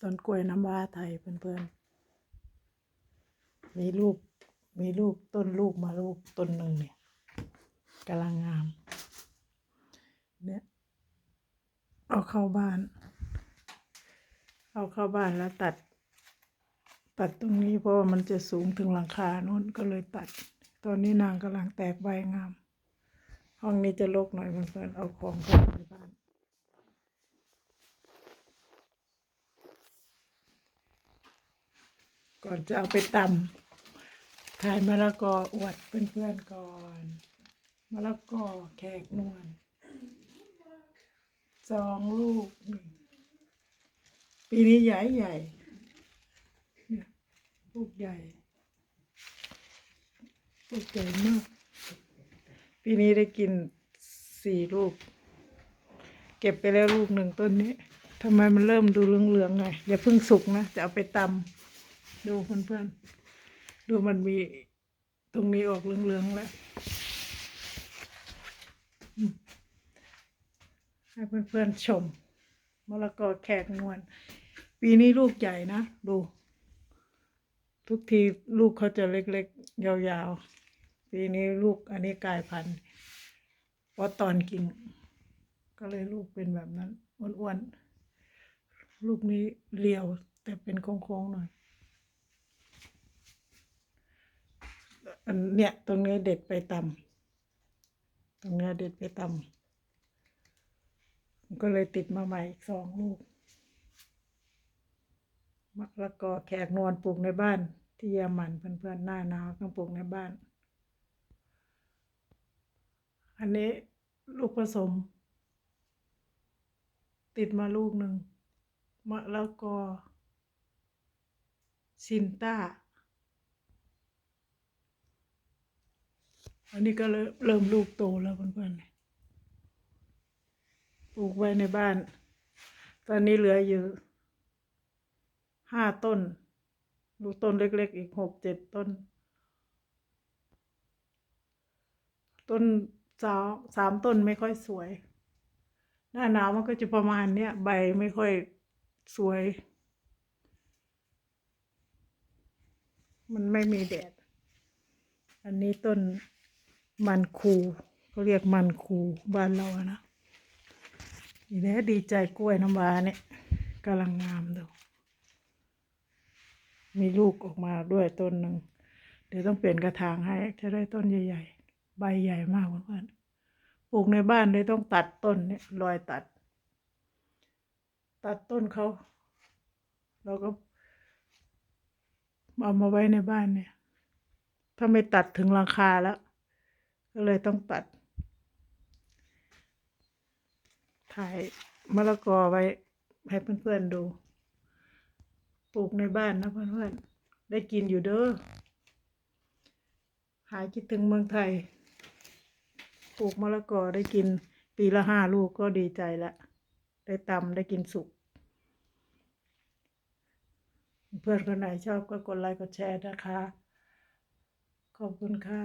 ต้นกล้วยน้ำว้าไทยเพื่อนๆ มีลูกมีลูกต้นลูกมาลูกต้นหนึ่งเนี่ยกำลังงาม เนี่ย เอาเข้าบ้าน เอาเข้าบ้านแล้วตัด ตัดตรงนี้เพราะว่ามันจะสูงถึงหลังคาโน้นก็เลยตัด ตอนนี้นางกำลังแตกใบงาม ห้องนี้จะรกหน่อยเพื่อนๆเอาของเข้าไปบ้าน ก่อนจะเอาไปตำขายมะละกออวดเพื่อนๆก่อนมะละกอแขกนวลสองลูกนี่ปีนี้ใหญ่ใหญ่เนี่ยลูกใหญ่ลูกใหญ่มาก ปีนี้ได้กินสี่ลูก เก็บไปแล้วลูกหนึ่งต้นนี้ทำไมมันเริ่มดูเหลืองๆไงอย่าเพิ่งสุกนะ จะเอาไปตำ ดูเพื่อนๆ ดูมันมีตรงนี้ออกเหลืองๆแล้ว ให้เพื่อนๆชมมะละกอแขกนวลปีนี้ลูกใหญ่นะ ดู ทุกทีลูกเขาจะเล็กๆ ยาวๆ ปีนี้ลูกอันนี้กลายพันธุ์เพราะตอนกิน ก็เลยลูกเป็นแบบนั้นอ้วนๆ ลูกนี้เรียวแต่เป็นโค้งๆหน่อย อันเนี้ยตรงนี้เด็ดไปตำตรงเนี้ยเด็ดไปตำก็เลยติดมาใหม่อีกสองลูกมะละกอแขกนวลปลูกในบ้าน ที่เยอรมันเพื่อนๆหน้าหนาวต้องปลูกในบ้าน อันนี้ลูกผสม ติดมาลูกหนึ่งมะละกอซินต้า อันนี้ก็เริ่มเริ่มลูกโตแล้วเพื่อนๆปลูกไว้ในบ้าน ตอนนี้เหลืออยู่ห้าต้น ลูกต้นเล็กๆ อีกหกเจ็ดต้น ต้นสาวสามต้นไม่ค่อยสวย หน้าหนาวมันก็จะประมาณเนี้ยใบไม่ค่อยสวย มันไม่มีแดด อันนี้ต้น มันคูเขาเรียกมันคูบ้านเรานะนี่แหละดีใจกล้วยน้ำว้าเนี่ยกำลังงามดูมีลูกออกมาด้วยต้นหนึ่ง เดี๋ยวต้องเปลี่ยนกระถางให้ จะได้ต้นใหญ่ ๆ ใบใหญ่มากเพื่อนๆปลูกในบ้านเลยต้องตัดต้นเนี่ยรอยตัด ตัดต้นเขาเราก็เอามาไว้ในบ้านเนี่ย ถ้าไม่ตัดถึงราคาแล้ว ก็เลยต้องตัด ถ่ายมะละกอไว้ให้เพื่อนๆดู ปลูกในบ้านนะเพื่อนๆ ได้กินอยู่เด้อ หายคิดถึงเมืองไทย ปลูกมะละกอได้กินปีละห้าลูกก็ดีใจละ ได้ตำได้กินสุก เพื่อนคนไหนชอบก็กดไลค์กดแชร์นะคะ ขอบคุณค่ะ